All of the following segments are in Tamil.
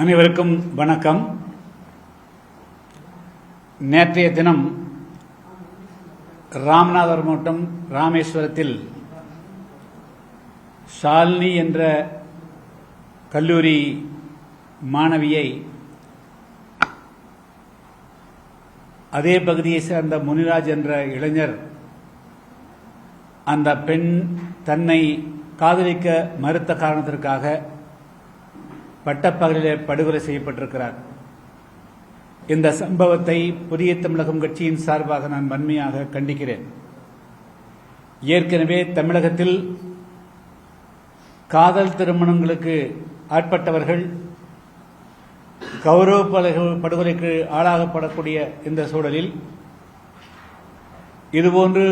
அனைவருக்கும் வணக்கம். நேற்றைய தினம் ராமநாதபுரம் மாவட்டம் ராமேஸ்வரத்தில் ஷாலினி என்ற கல்லூரி மாணவியை அதே பகுதியை சேர்ந்த முனிராஜ் என்ற இளைஞர் அந்த பெண் தன்னை காதலிக்க மறுத்த காரணத்திற்காக பட்டப்பகலிலே படுகொலை செய்யப்பட்டிருக்கிறார். இந்த சம்பவத்தை புதிய தமிழகம் கட்சியின் சார்பாக நான் வன்மையாக கண்டிக்கிறேன். ஏற்கனவே தமிழகத்தில் காதல் திருமணங்களுக்கு ஆட்பட்டவர்கள் கௌரவ படுகொலைக்கு ஆளாகப்படக்கூடிய இந்த சூழலில் இதுபோன்று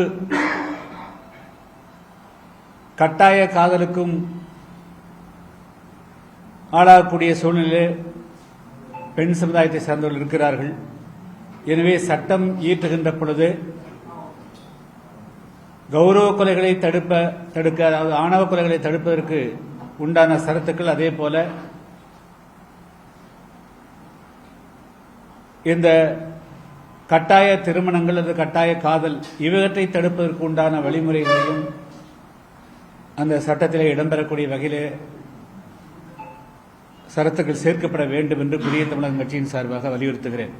கட்டாய காதலுக்கும் ஆளாகக்கூடிய சூழ்நிலை பெண் சமுதாயத்தை சார்ந்தவர்கள் இருக்கிறார்கள். எனவே சட்டம் இயற்றுகின்ற பொழுது கௌரவ கொலைகளை தடுப்ப தடுக்க அதாவது ஆணவ கொலைகளை தடுப்பதற்கு உண்டான சரத்துக்கள் அதே போல இந்த கட்டாய திருமணங்கள் அல்லது கட்டாய காதல் இவற்றை தடுப்பதற்கு உண்டான வழிமுறைகளையும் அந்த சட்டத்திலே இடம்பெறக்கூடிய வகையிலே சரத்துக்கள் சேர்க்கப்பட வேண்டும் என்று புதிய தமிழகம் கட்சியின் சார்பாக வலியுறுத்துகிறேன்.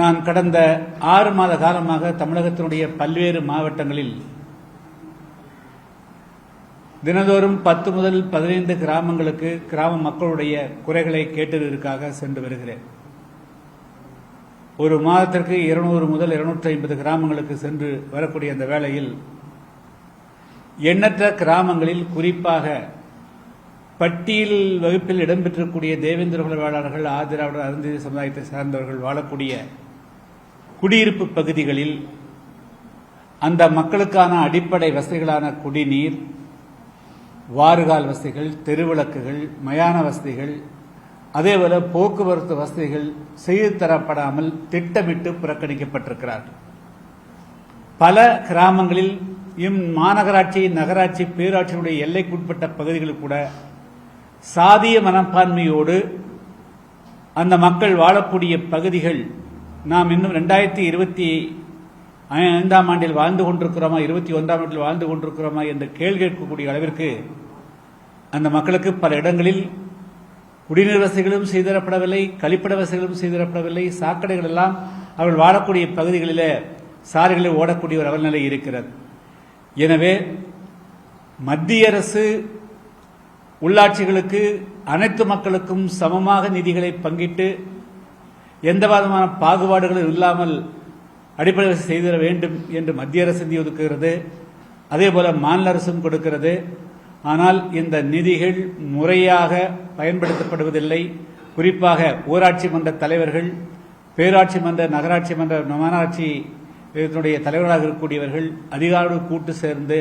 நான் கடந்த ஆறு மாத காலமாக தமிழகத்தினுடைய பல்வேறு மாவட்டங்களில் தினதோறும் பத்து முதல் பதினைந்து கிராமங்களுக்கு கிராம மக்களுடைய குறைகளை கேட்டதற்காக சென்று வருகிறேன். ஒரு மாதத்திற்கு இருநூறு முதல் இருநூற்றி ஐம்பது கிராமங்களுக்கு சென்று வரக்கூடிய அந்த வேளையில் எண்ணற்ற கிராமங்களில் குறிப்பாக பட்டியல் வகுப்பில் இடம்பெற்றக்கூடிய தேவேந்திர குல ஆதிராவிடர் அருந்ததி சமுதாயத்தை சார்ந்தவர்கள் வாழக்கூடிய குடியிருப்பு பகுதிகளில் அந்த மக்களுக்கான அடிப்படை வசதிகளான குடிநீர் வாறுகால் வசதிகள் தெருவிளக்குகள் மயான வசதிகள் அதேபோல போக்குவரத்து வசதிகள் செய்து தரப்படாமல் திட்டமிட்டு புறக்கணிக்கப்பட்டிருக்கிறார்கள் பல கிராமங்களில் இம் மாநகராட்சி நகராட்சி பேராட்சியினுடைய எல்லைக்குட்பட்ட பகுதிகளில் கூட சாதிய மனப்பான்மையோடு அந்த மக்கள் வாழக்கூடிய பகுதிகள் நாம் இன்னும் ரெண்டாயிரத்தி இருபத்தி ஐந்தாம் ஆண்டில் வாழ்ந்து கொண்டிருக்கிறோமா இருபத்தி ஒன்றாம் ஆண்டில் வாழ்ந்து கொண்டிருக்கிறோமா என்று கேள்வி கேட்கக்கூடிய அளவிற்கு அந்த மக்களுக்கு பல இடங்களில் குடிநீர் வசதிகளும் செய்தரப்படவில்லை கழிப்பிட வசதிகளும் செய்தரப்படவில்லை சாக்கடைகள் எல்லாம் அவர்கள் வாழக்கூடிய பகுதிகளிலே சாலைகளில் ஓடக்கூடிய ஒரு அவல்நிலை இருக்கிறது. எனவே மத்திய அரசு உள்ளாட்சிகளுக்கு அனைத்து மக்களுக்கும் சமமாக நிதிகளை பங்கிட்டு எந்த விதமான பாகுபாடுகளும் இல்லாமல் அடிப்படை வசதி செய்திட வேண்டும் என்று மத்திய அரசு நிதி ஒதுக்குகிறது. அதேபோல மாநில அரசும் கொடுக்கிறது. ஆனால் இந்த நிதிகள் முறையாக பயன்படுத்தப்படுவதில்லை. குறிப்பாக ஊராட்சி மன்ற தலைவர்கள் பேராட்சி மன்ற நகராட்சி மன்ற மாநகராட்சி இதனுடைய தலைவர்களாக இருக்கக்கூடியவர்கள் அதிகாரிகள் கூட்டு சேர்ந்து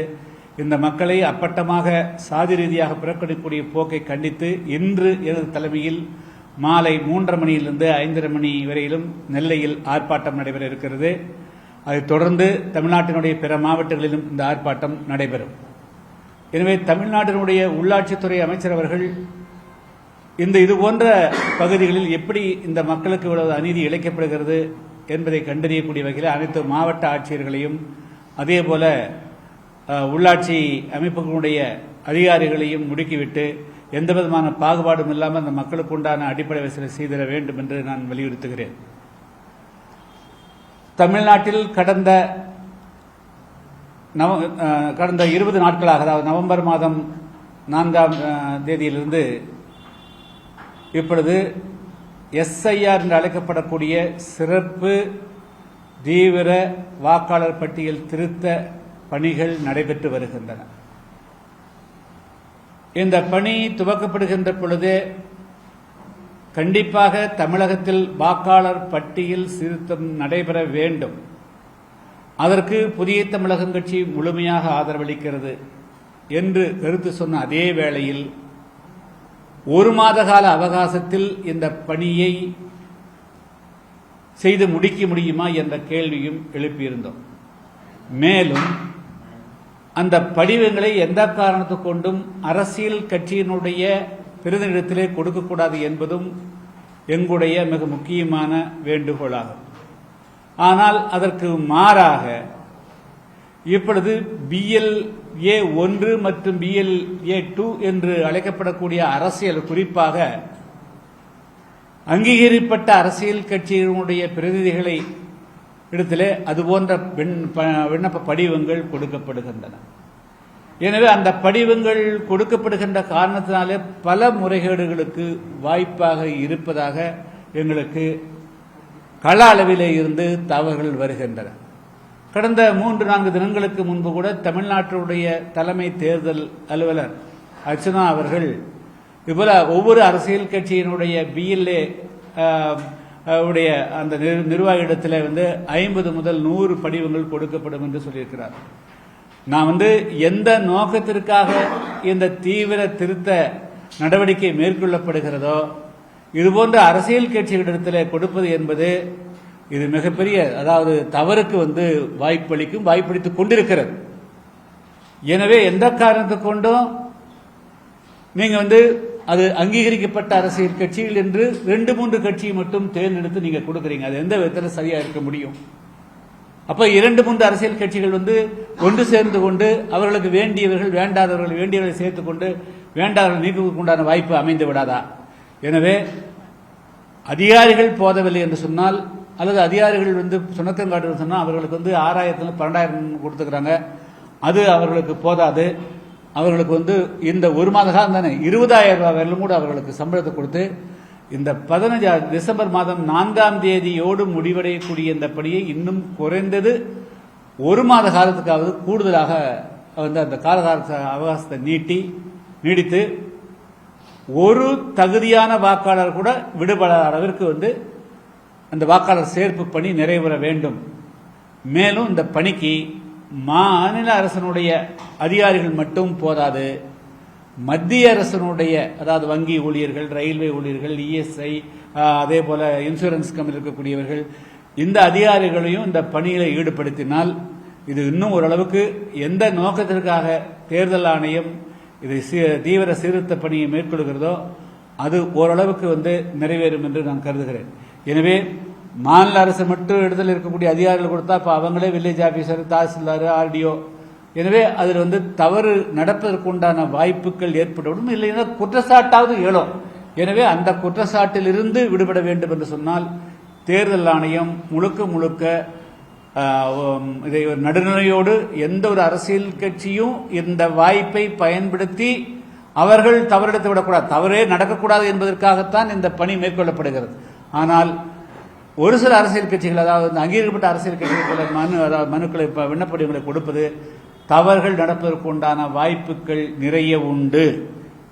இந்த மக்களை அப்பட்டமாக சாதி ரீதியாக புறக்கணிக்கக்கூடிய போக்கை கண்டித்து இன்று எனது தலைமையில் மாலை மூன்றரை மணியிலிருந்து ஐந்தரை மணி வரையிலும் நெல்லையில் ஆர்ப்பாட்டம் நடைபெற இருக்கிறது. அதைத் தொடர்ந்து தமிழ்நாட்டினுடைய பிற மாவட்டங்களிலும் இந்த ஆர்ப்பாட்டம் நடைபெறும். எனவே தமிழ்நாட்டினுடைய உள்ளாட்சித்துறை அமைச்சர் அவர்கள் இந்த இது போன்ற பகுதிகளில் எப்படி இந்த மக்களுக்கு இவ்வளவு அநீதி இழைக்கப்படுகிறது என்பதை கண்டறியக்கூடிய வகையில் அனைத்து மாவட்ட ஆட்சியர்களையும் அதேபோல உள்ளாட்சி அமைப்புகளுடைய அதிகாரிகளையும் முடுக்கிவிட்டு எந்த விதமான பாகுபாடும் இல்லாமல் அந்த மக்களுக்கு உண்டான அடிப்படை வசதி செய்திட வேண்டும் என்று நான் வலியுறுத்துகிறேன். தமிழ்நாட்டில் கடந்த நவ கடந்த இருபது நாட்களாக அதாவது நவம்பர் மாதம் நான்காம் தேதியிலிருந்து இப்பொழுது எஸ்ஐஆர் என்று அழைக்கப்படக்கூடிய சிறப்பு தீவிர வாக்காளர் பட்டியல் திருத்த பணிகள் நடைபெற்று வருகின்றன. இந்த பணி துவக்கப்படுகின்ற பொழுதே கண்டிப்பாக தமிழகத்தில் வாக்காளர் பட்டியல் திருத்தம் நடைபெற வேண்டும். அதற்கு புதிய தமிழகம் கட்சி முழுமையாக ஆதரவளிக்கிறது என்று கருத்து சொன்ன அதே வேளையில் ஒரு மாத கால அவகாசத்தில் இந்த பணியை செய்து முடிக்க முடியுமா என்ற கேள்வியும் எழுப்பியிருந்தோம். மேலும் அந்த படிவங்களை எந்த காரணத்தை கொண்டும் அரசியல் கட்சியினுடைய பிரதிநிதித்திலே கொடுக்கக்கூடாது என்பதும் எங்களுடைய மிக முக்கியமான வேண்டுகோளாகும். ஆனால் அதற்கு மாறாக இப்பொழுது பிஎல் ஏ ஒன்று மற்றும் பிஎல் ஏ டூ என்று அழைக்கப்படக்கூடிய அரசியல் குறிப்பாக அங்கீகரிக்கப்பட்ட அரசியல் கட்சியினுடைய பிரதிநிதிகளை இடத்திலே அதுபோன்ற விண்- ப- விண்ணப்ப படிவங்கள் கொடுக்கப்படுகின்றன. எனவே அந்த படிவங்கள் கொடுக்கப்படுகின்ற காரணத்தினாலே பல முறைகேடுகளுக்கு வாய்ப்பாக இருப்பதாக எங்களுக்கு கள அளவிலே இருந்து தகவல்கள் வருகின்றன. கடந்த மூன்று நான்கு தினங்களுக்கு முன்பு கூட தமிழ்நாட்டினுடைய தலைமை தேர்தல் அலுவலர் அர்ச்சனா அவர்கள் இதுபோல ஒவ்வொரு அரசியல் கட்சியினுடைய பிஎல்ஏ உடைய அந்த நிர்- நிர்வாகியிடத்தில் வந்து ஐம்பது முதல் நூறு படிவங்கள் கொடுக்கப்படும் என்று சொல்லியிருக்கிறார். நான் வந்து எந்த நோக்கத்திற்காக இந்த தீவிர திருத்த நடவடிக்கை மேற்கொள்ளப்படுகிறதோ இதுபோன்ற அரசியல் கட்சிகளிடத்தில் கொடுப்பது என்பது இது மிகப்பெரிய அதாவது தவறுக்கு வந்து வாய்ப்பளிக்கும் வாய்ப்பளித்துக் கொண்டிருக்கிறது. எனவே எந்த காரணத்தை கொண்டும் நீங்க வந்து அது அங்கீகரிக்கப்பட்ட அரசியல் கட்சிகள் என்று ரெண்டு மூன்று கட்சியை மட்டும் தேர்ந்தெடுத்து நீங்க கொடுக்குறீங்க. அது எந்த விதத்தில் சரியா இருக்க முடியும்? அப்ப இரண்டு மூன்று அரசியல் கட்சிகள் வந்து ஒன்று சேர்ந்து கொண்டு அவர்களுக்கு வேண்டியவர்கள் வேண்டாதவர்கள் வேண்டியவர்களை சேர்த்துக் கொண்டு வேண்டாதவர்கள் நீக்குவதற்கு உண்டான வாய்ப்பு அமைந்து விடாதா? எனவே அதிகாரிகள் போதவில்லை என்று சொன்னால் அல்லது அதிகாரிகள் வந்து சுணக்கம் காட்டுவது சொன்னால் அவர்களுக்கு வந்து ஆறாயிரத்துல பன்னெண்டாயிரம் கொடுத்துக்கிறாங்க. அது அவர்களுக்கு போதாது. அவர்களுக்கு வந்து இந்த ஒரு மாத காலம் தானே இருபதாயிரம் ரூபாய் வரையிலும் கூட அவர்களுக்கு சம்பளத்தை கொடுத்து இந்த பதினஞ்சா டிசம்பர் மாதம் நான்காம் தேதியோடு முடிவடையக்கூடிய இந்த பணியை இன்னும் குறைந்தது ஒரு மாத காலத்துக்காவது கூடுதலாக வந்து அந்த காலகால அவகாசத்தை நீட்டி நீடித்து ஒரு தகுதியான வாக்காளர் கூட விடுபடாத அளவிற்கு வந்து அந்த வாக்காளர் சேர்ப்பு பணி நிறைவேற வேண்டும். மேலும் இந்த பணிக்கு மாநில அரசனுடைய அதிகாரிகள் மட்டும் போதாது மத்திய அரசனுடைய அதாவது வங்கி ஊழியர்கள் ரயில்வே ஊழியர்கள் இஎஸ்ஐ அதே போல இன்சூரன்ஸ் கம்பெனி இருக்கக்கூடியவர்கள் இந்த அதிகாரிகளையும் இந்த பணியில ஈடுபடுத்தினால் இது இன்னும் ஓரளவுக்கு எந்த நோக்கத்திற்காக தேர்தல் ஆணையம் இதை சீ- தீவிர சீர்திருத்த பணியை மேற்கொள்கிறதோ அது ஓரளவுக்கு வந்து நிறைவேறும் என்று நான் கருதுகிறேன். எனவே மாநில அரசு மட்டும் இடத்துல இருக்கக்கூடிய அதிகாரிகள் கொடுத்தா இப்ப அவங்களே வில்லேஜ் ஆபீசர் தாசில்தார் ஆர்டிஓ எனவே அதில் வந்து தவறு நடப்பதற்கு உண்டான வாய்ப்புகள் ஏற்படும் இல்லைன்னா குற்றச்சாட்டாவது இயலும் எனவே அந்த குற்றச்சாட்டிலிருந்து விடுபட வேண்டும் என்று சொன்னால் தேர்தல் ஆணையம் முழுக்க முழுக்க இதை ஒரு நடுநிலையோடு எந்த ஒரு அரசியல் கட்சியும் இந்த வாய்ப்பை பயன்படுத்தி அவர்கள் தவறெடுத்து விடக்கூடாது. தவறே நடக்கக்கூடாது என்பதற்காகத்தான் இந்த பணி மேற்கொள்ளப்படுகிறது. ஆனால் ஒரு சில அரசியல் கட்சிகள் அதாவது அங்கீகரிக்கப்பட்ட அரசியல் கட்சிகள் மனு அதாவது மனுக்களை இப்ப கொடுப்பது தவறுகள் நடப்பதற்கு உண்டான வாய்ப்புகள் நிறைய உண்டு.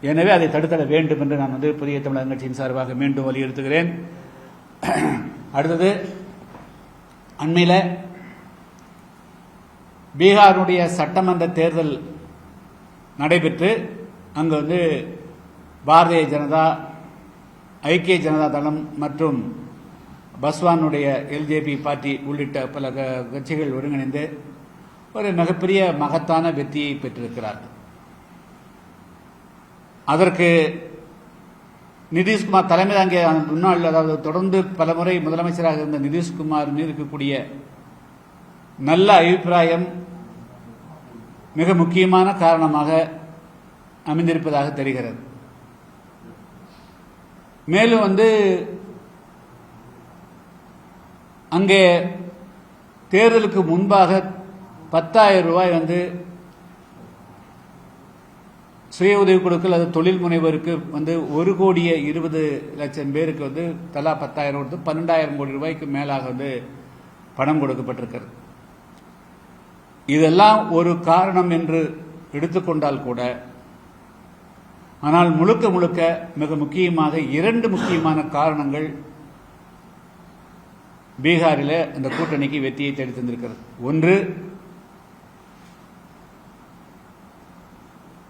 எனவே அதை தடுத்தட வேண்டும் என்று நான் வந்து புதிய தமிழக கட்சியின் சார்பாக மீண்டும் வலியுறுத்துகிறேன். அடுத்தது அண்மையில் பீகாருடைய சட்டமன்ற தேர்தல் நடைபெற்று அங்கு வந்து பாரதிய ஜனதா ஐக்கிய ஜனதா தளம் மற்றும் பஸ்வானுடைய எல்ஜேபி பார்ட்டி உள்ளிட்ட பல க- கட்சிகள் ஒருங்கிணைந்து ஒரு மிகப்பெரிய மகத்தான வெற்றியை பெற்றிருக்கிறார்கள். அதற்கு நிதிஷ்குமார் தலைமை தாங்கிய முன்னாள் அதாவது தொடர்ந்து பலமுறை முதலமைச்சராக இருந்த நிதிஷ்குமார் மீது இருக்கக்கூடிய நல்ல அபிப்பிராயம் மிக முக்கியமான காரணமாக அமைந்திருப்பதாக தெரிகிறது. மேலும் வந்து அங்கே தேர்தலுக்கு முன்பாக பத்தாயிரம் ரூபாய் வந்து சுய உதவி குழுக்கள் அது தொழில் முனைவருக்கு வந்து ஒரு கோடியே இருபது லட்சம் பேருக்கு வந்து தலா பத்தாயிரம் கொடுத்து பன்னெண்டாயிரம் கோடி ரூபாய்க்கு மேலாக வந்து பணம் கொடுக்கப்பட்டிருக்கிறது. இதெல்லாம் ஒரு காரணம் என்று எடுத்துக்கொண்டால் கூட ஆனால் முழுக்க முழுக்க மிக முக்கியமாக இரண்டு முக்கியமான காரணங்கள் பீகாரில் அந்த கூட்டணிக்கு வெற்றியை தேடி தந்திருக்கிறது. ஒன்று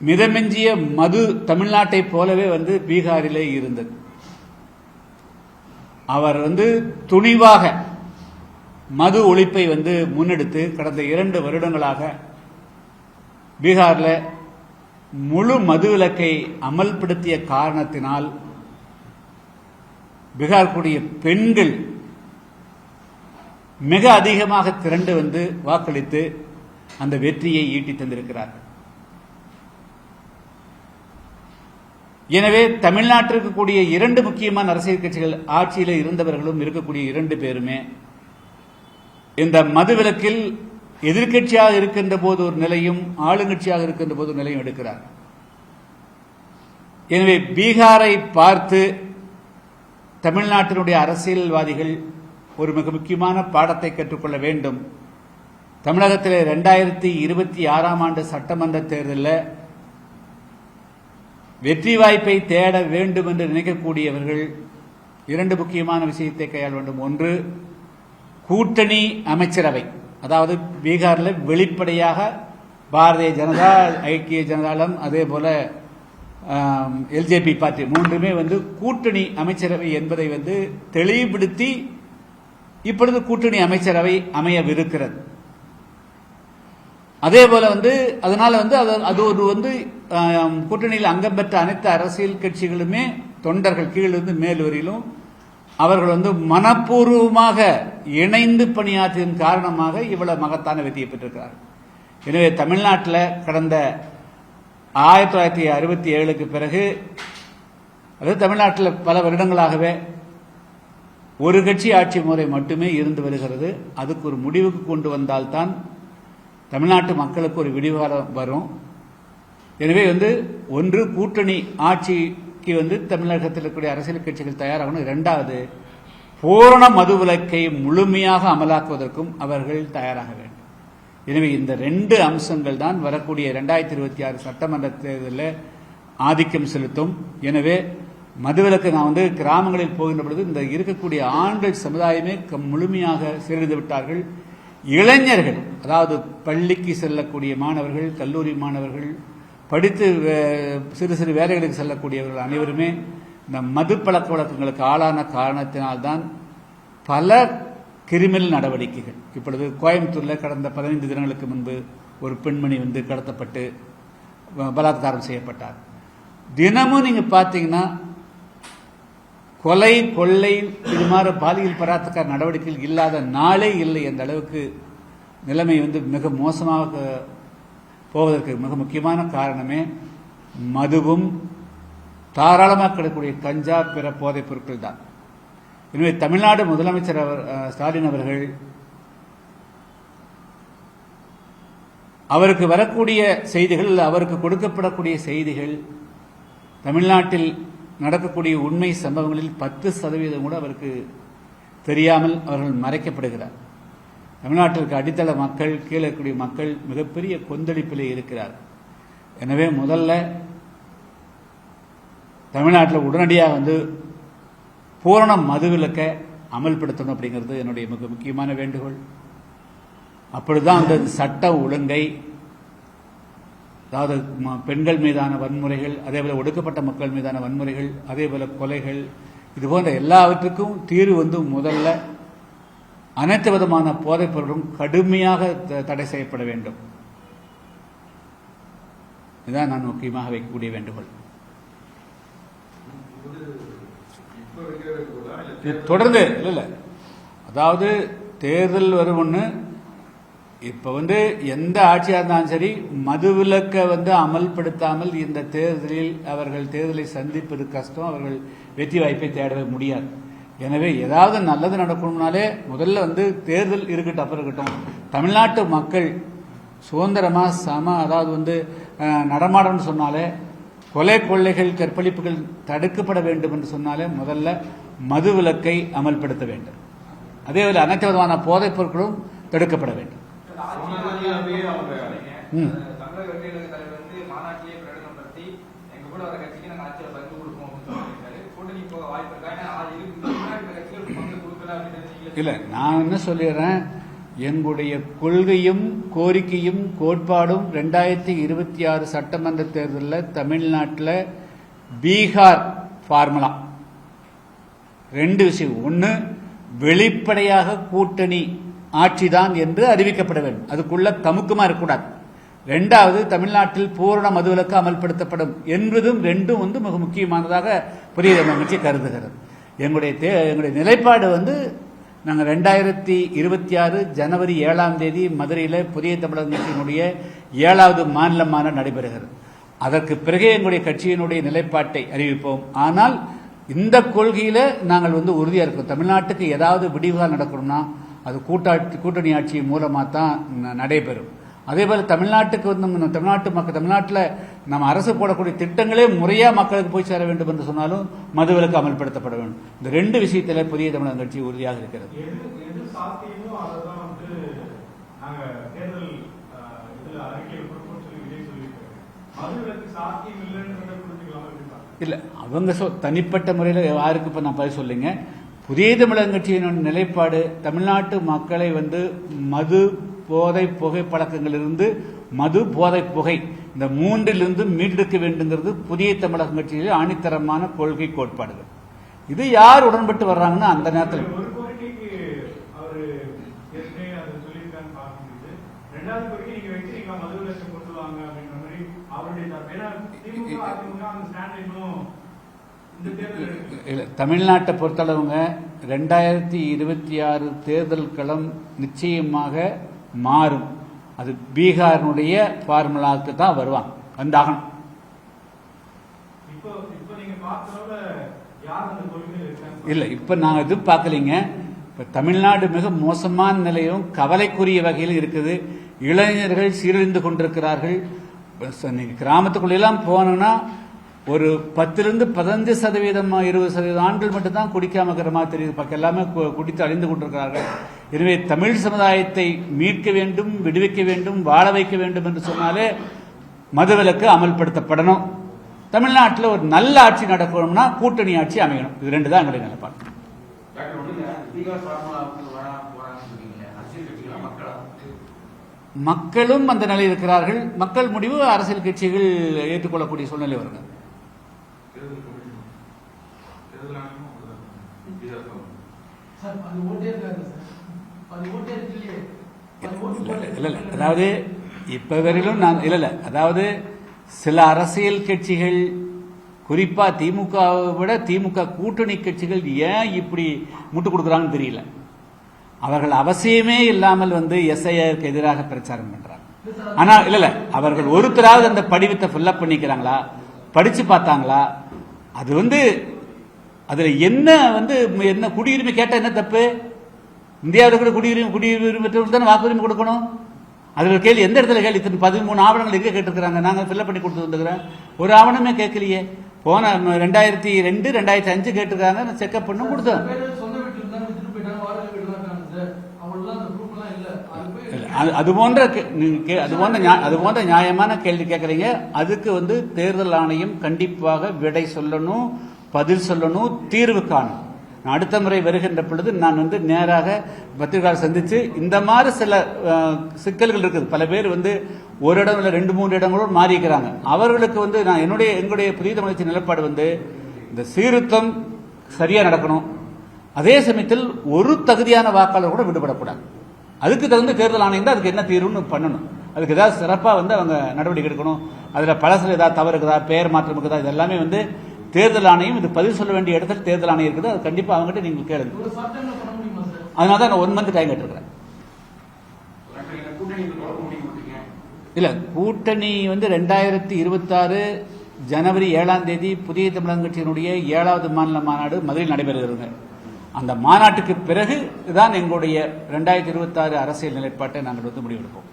மிதமெஞ்சிய மது தமிழ்நாட்டைப் போலவே வந்து பீகாரிலே இருந்தது. அவர் வந்து துணிவாக மது ஒழிப்பை வந்து முன்னெடுத்து கடந்த இரண்டு வருடங்களாக பீகாரில் முழு மதுவிலக்கை அமல்படுத்திய காரணத்தினால் பீகார் கூடிய பெண்கள் மிக அதிகமாக திரண்டு வந்து வாக்களித்து அந்த வெற்றியை ஈட்டி தந்திருக்கிறார்கள் எனவே தமிழ்நாட்டிற்கு கூடிய இரண்டு முக்கியமான அரசியல் கட்சிகள் ஆட்சியில் இருந்தவர்களும் இருக்கக்கூடிய இரண்டு பேருமே இந்த மதுவிலக்கில் எதிர்க்கட்சியாக இருக்கின்ற போது ஒரு நிலையும் ஆளுங்கட்சியாக இருக்கின்ற போது ஒரு நிலையும் எடுக்கிறார். எனவே பீகாரை பார்த்து தமிழ்நாட்டினுடைய அரசியல்வாதிகள் ஒரு மிக முக்கியமான பாடத்தை கற்றுக்கொள்ள வேண்டும். தமிழகத்தில் ரெண்டாயிரத்தி இருபத்தி ஆறாம் ஆண்டு சட்டமன்ற தேர்தலில் வெற்றி வாய்ப்பை தேட வேண்டும் என்று நினைக்கக்கூடியவர்கள் இரண்டு முக்கியமான விஷயத்தை கையாள வேண்டும். ஒன்று கூட்டணி அமைச்சரவை. அதாவது பீகாரில் வெளிப்படையாக பாரதிய ஜனதா ஐக்கிய ஜனதாளம் அதே போல எல்ஜேபி பார்ட்டி மூன்றுமே வந்து கூட்டணி அமைச்சரவை என்பதை வந்து தெளிவுபடுத்தி இப்பொழுது கூட்டணி அமைச்சரவை அமையவிருக்கிறது. அதே போல வந்து அதனால வந்து அது அது ஒரு வந்து கூட்டணியில் அங்கம் பெற்ற அனைத்து அரசியல் கட்சிகளுமே தொண்டர்கள் கீழிருந்து மேல் வரையிலும் அவர்கள் வந்து மனப்பூர்வமாக இணைந்து பணியாற்றியதன் காரணமாக இவ்வளவு மகத்தான வெற்றியை பெற்றிருக்கிறார்கள். எனவே தமிழ்நாட்டில் கடந்த ஆயிரத்தி தொள்ளாயிரத்தி அறுபத்தி ஏழுக்கு பிறகு அதாவது தமிழ்நாட்டில் பல வருடங்களாகவே ஒரு கட்சி ஆட்சி முறை மட்டுமே இருந்து வருகிறது. அதுக்கு ஒரு முடிவுக்கு கொண்டு வந்தால்தான் தமிழ்நாட்டு மக்களுக்கு ஒரு விடிவாரம் வரும். எனவே வந்து ஒன்று கூட்டணி ஆட்சிக்கு வந்து தமிழகத்தில் இருக்கக்கூடிய அரசியல் கட்சிகள் தயாராகணும். இரண்டாவது பூரண மதுவிலக்கை முழுமையாக அமலாக்குவதற்கும் அவர்கள் தயாராக வேண்டும். எனவே இந்த ரெண்டு அம்சங்கள் தான் வரக்கூடிய இரண்டாயிரத்தி இருபத்தி ஆறு சட்டமன்ற தேர்தலில் ஆதிக்கம் செலுத்தும். எனவே மதுவிலக்கு நான் வந்து கிராமங்களில் போகின்ற பொழுது இந்த இருக்கக்கூடிய ஆண்கள் சமுதாயமே முழுமையாக சீரழிந்து விட்டார்கள். இளைஞர்கள் அதாவது பள்ளிக்கு செல்லக்கூடிய மாணவர்கள் கல்லூரி மாணவர்கள் படித்து வே- சிறு சிறு வேலைகளுக்கு செல்லக்கூடியவர்கள் அனைவருமே இந்த மது பழக்க வழக்கங்களுக்கு ஆளான காரணத்தினால்தான் பல கிரிமினல் நடவடிக்கைகள். இப்பொழுது கோயம்புத்தூரில் கடந்த பதினைந்து தினங்களுக்கு முன்பு ஒரு பெண்மணி வந்து கடத்தப்பட்டு பலாத்காரம் செய்யப்பட்டார். தினமும் நீங்கள் பார்த்தீங்கன்னா கொலை கொள்ளை இது மாதிரி பாலியல் பலாத்கார நடவடிக்கைகள் இல்லாத நாளே இல்லை என்ற அளவுக்கு நிலைமை வந்து மிக மோசமாக போவதற்கு மிக முக்கியமான காரணமே மதுவும் தாராளமாக கிடைக்கக்கூடிய கஞ்சா பிற போதைப் பொருட்கள் தான். எனவே தமிழ்நாடு முதலமைச்சர் அவர் ஸ்டாலின் அவர்கள் அவருக்கு வரக்கூடிய செய்திகள் அவருக்கு கொடுக்கப்படக்கூடிய செய்திகள் தமிழ்நாட்டில் நடக்கக்கூடிய உண்மை சம்பவங்களில் பத்து சதவீதம் கூட அவருக்கு தெரியாமல் அவர்கள் மறைக்கப்படுகிறார். தமிழ்நாட்டிற்கு அடித்தள மக்கள் கீழே இருக்கக்கூடிய மக்கள் மிகப்பெரிய கொந்தளிப்பிலே இருக்கிறார். எனவே முதல்ல தமிழ்நாட்டில் உடனடியாக வந்து பூரண மதுவிலக்கை அமல்படுத்தணும் அப்படிங்கிறது என்னுடைய மிக முக்கியமான வேண்டுகோள். அப்படிதான் அந்த சட்ட ஒழுங்கை அதாவது பெண்கள் மீதான வன்முறைகள் அதே போல ஒடுக்கப்பட்ட மக்கள் மீதான வன்முறைகள் அதே போல கொலைகள் இது போன்ற எல்லாவற்றுக்கும் தீர்வு வந்து முதல்ல அனைத்து விதமான போதைப் பொருளும் கடுமையாக தடை செய்யப்பட வேண்டும். இதுதான் நான் முக்கியமாக வைக்கக்கூடிய வேண்டுகோள். இது தொடர்ந்து இல்ல இல்ல. அதாவது தேர்தல் வரும் ஒண்ணு இப்ப வந்து எந்த ஆட்சியா இருந்தாலும் சரி மதுவிலக்கை வந்து அமல்படுத்தாமல் இந்த தேர்தலில் அவர்கள் தேர்தலை சந்திப்பது கஷ்டம். அவர்கள் வெற்றி வாய்ப்பை தேடவே முடியாது. எனவே ஏதாவது நல்லது நடக்கணும்னாலே முதல்ல வந்து தேர்தல் இருக்கட்டும் அப்புறம் இருக்கட்டும். தமிழ்நாட்டு மக்கள் சுதந்திரமா சம அதாவது வந்து நடமாடம்னு நடமாடணும்னு சொன்னாலே கொலை கொள்ளைகள் கற்பழிப்புகள் தடுக்கப்பட வேண்டும் என்று சொன்னாலே முதல்ல மதுவிலக்கை அமல்படுத்த வேண்டும். அதே போல அனைத்து விதமான போதைப் பொருட்களும் தடுக்கப்பட வேண்டும். இல்ல நான் என்ன சொல்லிடுறேன்? எங்களுடைய கொள்கையும் கோரிக்கையும் கோட்பாடும் ரெண்டாயிரத்தி இருபத்தி ஆறு சட்டமன்ற தேர்தலில் தமிழ்நாட்டில் பீகார் ஃபார்முலா. ரெண்டு விஷயம் ஒன்று வெளிப்படையாக கூட்டணி ஆட்சிதான் என்று அறிவிக்கப்பட வேண்டும். அதுக்குள்ள கமுக்கமா இருக்கக்கூடாது. ரெண்டாவது தமிழ்நாட்டில் பூரண மதுவிலக்கு அமல்படுத்தப்படும் என்பதும் ரெண்டும் வந்து மிக முக்கியமானதாக புதிய தமிழக கட்சி கருதுகிறது எங்களுடைய தே எங்களுடைய நிலைப்பாடு வந்து நாங்கள் ரெண்டாயிரத்தி இருபத்தி ஆறு ஜனவரி ஏழாம் தேதி மதுரையில் புதிய தமிழக கட்சியினுடைய ஏழாவது மாநில மாநாடு நடைபெறுகிறது. அதற்கு பிறகே எங்களுடைய கட்சியினுடைய நிலைப்பாட்டை அறிவிப்போம். ஆனால் இந்த கொள்கையில நாங்கள் வந்து உறுதியாக இருக்கோம். தமிழ்நாட்டுக்கு ஏதாவது விடிவுகால் நடக்கணும்னா அது கூட்டாட்சி கூட்டணி ஆட்சி மூலமாக தான் நடைபெறும். அதே போல தமிழ்நாட்டுக்கு வந்து நம்ம தமிழ்நாட்டு மக்கள் தமிழ்நாட்டில் நம்ம அரசு போடக்கூடிய திட்டங்களே முறையா மக்களுக்கு போய் சேர வேண்டும் என்று சொன்னாலும் மதுவிலக்கு அமல்படுத்தப்பட வேண்டும். இந்த ரெண்டு விஷயத்தில புதிய தமிழக கட்சி உறுதியாக இருக்கிறது? இல்ல அவங்க சொ தனிப்பட்ட முறையில் யாருக்கு இப்ப நான் பதில் சொல்லுங்க? புதிய தமிழக கட்சியினுடைய நிலைப்பாடு தமிழ்நாட்டு மக்களை வந்து மது போதை புகை பழக்கங்களிலிருந்து மது போதை புகை இந்த மூன்றிலிருந்து மீட்டெடுக்க வேண்டுங்கிறது புதிய தமிழக கட்சியிலே ஆணித்தரமான கொள்கை கோட்பாடுகள். இது யார் உடன்பட்டு வர்றாங்கன்னா அந்த நேரத்தில் ஒரு கோரிக்கைக்கு அவரு ஏற்கனவே அதை சொல்லியிருக்கான்னு பார்க்க முடியுது ரெண்டாவது கோரிக்கை நீங்க வச்சிருக்கீங்களா மதுவிலக்கு கொண்டு வாங்க அப்படின்ற மாதிரி அவருடைய தரப்பு. ஏன்னா திமுக அதிமுக அந்த ஸ்டாண்ட் இன்னும் இந்த தேர்தல் எடுக்கல. இல்ல, தமிழ்நாட்டை பொறுத்தளவுங்க ரெண்டாயிரத்தி இருபத்தி ஆறு தேர்தல் களம் நிச்சயமாக மாறும். அது பீகாரினுடைய ஃபார்முலாவுக்கு தான் வருவாங்க. வந்தாகணும். இல்ல இப்ப நாங்க இது பார்க்கலீங்க. இப்ப தமிழ்நாடு மிக மோசமான நிலையும் கவலைக்குரிய வகையில் இருக்குது. இளைஞர்கள் சீரழிந்து கொண்டிருக்கிறார்கள். கிராமத்துக்குள்ளெல்லாம் போனோம்னா ஒரு பத்திலிருந்து பதினஞ்சு சதவீதம் இருபது சதவீதம் ஆண்கள் மட்டும்தான் குடிக்காம இருக்கிற மாதிரி தெரியுது. பக்கம் எல்லாமே குடித்து அழிந்து கொண்டிருக்கிறார்கள். எனவே தமிழ் சமுதாயத்தை மீட்க வேண்டும் விடுவிக்க வேண்டும் வாழ வைக்க வேண்டும் என்று சொன்னாலே மதுவிலக்கு அமல்படுத்தப்படணும். தமிழ்நாட்டில் ஒரு நல்ல ஆட்சி நடக்கணும்னா கூட்டணி ஆட்சி அமையணும். இது ரெண்டு தான் எங்களுடைய நிலைப்பாடு. மக்களும் அந்த நிலையில் இருக்கிறார்கள். மக்கள் முடிவு அரசியல் கட்சிகள் ஏற்றுக்கொள்ளக்கூடிய சூழ்நிலை வருங்க தேர்தல் கமிஷன் தேர்தல் ஆணையமும் அப்படிதான். பீகார் ஃபார்முலா. சார் அது ஓட்டே இருக்காது சார். அது ஓட்டே இருக்கு இல்லையே அது ஓட்டு இல்ல, இல்ல இல்ல அதாவது இப்ப வரையிலும் நான் இல்ல இல்ல. அதாவது சில அரசியல் கட்சிகள் குறிப்பா திமுகவை விட திமுக கூட்டணி கட்சிகள் ஏன் இப்படி முட்டு கொடுக்குறாங்கன்னு தெரியல. அவர்கள் அவசியமே இல்லாமல் வந்து எஸ்ஐஆருக்கு எதிராக பிரச்சாரம் பண்றாங்க. ஆனா இல்ல இல்ல. அவர்கள் ஒருத்தராவது அந்த படிவத்தை ஃபில்லப் பண்ணிக்கிறாங்களா? படிச்சு பார்த்தாங்களா? அது வந்து அதுல என்ன வந்து என்ன குடியுரிமை கேட்டா என்ன தப்பு? இந்தியாவில் கூட குடியுரிமை குடியுரிமை பெற்றவர்கள் தானே வாக்குரிமை கொடுக்கணும்? அதில் கேள்வி எந்த இடத்துல கேள்வி? இத்தனை பதிமூணு ஆவணங்கள் எங்கே கேட்டிருக்கிறாங்க? நாங்கள் ஃபில்லப் பண்ணி கொடுத்து வந்துக்கிறோம் ஒரு ஆவணமே கேட்கலையே. போன ரெண்டாயிரத்தி ரெண்டு ரெண்டாயிரத்தி அஞ்சு கேட்டிருக்காங்க. செக்அப் பண்ணும் கொடுத்தோம் சில பேர் சொந்த வீட்டுல இருந்தா வித்துட்டு போயிட்டாங்க வாடகை வீட்டுல இருக்காங்க சார் அவங்களுக்கு அந்த ப்ரூஃப் எல்லாம் இல்ல அது போய் இல்ல, அது- அது போன்ற கே- அது போன்ற அது போன்ற நியாயமான கேள்வி கேட்கறீங்க. அதுக்கு வந்து தேர்தல் ஆணையம் கண்டிப்பாக விடை சொல்லணும் பதில் சொல்லணும் தீர்வு காணும். நான் அடுத்த முறை வருகின்ற பொழுது நான் வந்து நேராக பத்திரிகையாளர் சந்திச்சு இந்த மாதிரி சில சிக்கல்கள் இருக்குது. பல பேர் வந்து ஒரு இடம் இல்லை ரெண்டு மூன்று இடங்களோடு மாறிக்கிறாங்க. அவர்களுக்கு வந்து நான் என்னுடைய எங்களுடைய புதிய தமிழ்ச்சி நிலப்பாடு வந்து இந்த சீர்திருத்தம் சரியா நடக்கணும். அதே சமயத்தில் ஒரு தகுதியான வாக்காளர் கூட விடுபடக்கூடாது. அதுக்கு தகுந்த தேர்தல் ஆணையம் தான் அதுக்கு என்ன தீர்வுன்னு பண்ணணும். அதுக்கு ஏதாவது சிறப்பா வந்து அவங்க நடவடிக்கை எடுக்கணும். அதுல பழசுல ஏதாவது தவறு இருக்குதா? பெயர் மாற்றம் இருக்குதா? இது எல்லாமே வந்து தேர்தல் ஆணையம் இது பதில் சொல்ல வேண்டிய இடத்துல தேர்தல் ஆணையம் இருக்குது. அது கண்டிப்பா அவங்ககிட்ட நீங்க கேளுங்க. அதனால தான் நான் ஒன் மந்த் டைம் கேட்டிருக்கிறேன். இல்ல கூட்டணி வந்து ரெண்டாயிரத்தி இருபத்தாறு ஜனவரி ஏழாம் தேதி புதிய தமிழக கட்சியினுடைய ஏழாவது மாநில மாநாடு மதுரையில் நடைபெறுகிறது. அந்த மாநாட்டுக்கு பிறகு தான் எங்களுடைய ரெண்டாயிரத்தி இருபத்தாறு அரசியல் நிலைப்பாட்டை நாங்கள் வந்து முடிவெடுப்போம்.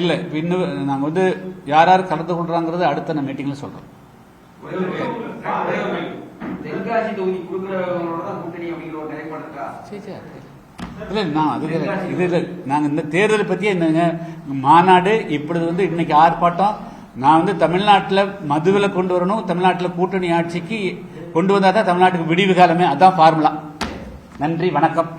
இல்ல இப்ப இன்னும் நாங்க வந்து யார் யார் கலந்து கொள்றாங்கிறது அடுத்த நான் மீட்டிங்ல சொல்றோம். இல்ல நான் அதுக்கு இது இல்ல நாங்க இந்த தேர்தலை பத்தி என்னங்க மாநாடு இப்பொழுது வந்து இன்னைக்கு ஆர்ப்பாட்டம். நான் வந்து தமிழ்நாட்டில் மதுவில கொண்டு வரணும் தமிழ்நாட்டில் கூட்டணி ஆட்சிக்கு கொண்டு வந்தா தான் தமிழ்நாட்டுக்கு விடிவு காலமே அதான் ஃபார்முலா நன்றி வணக்கம்.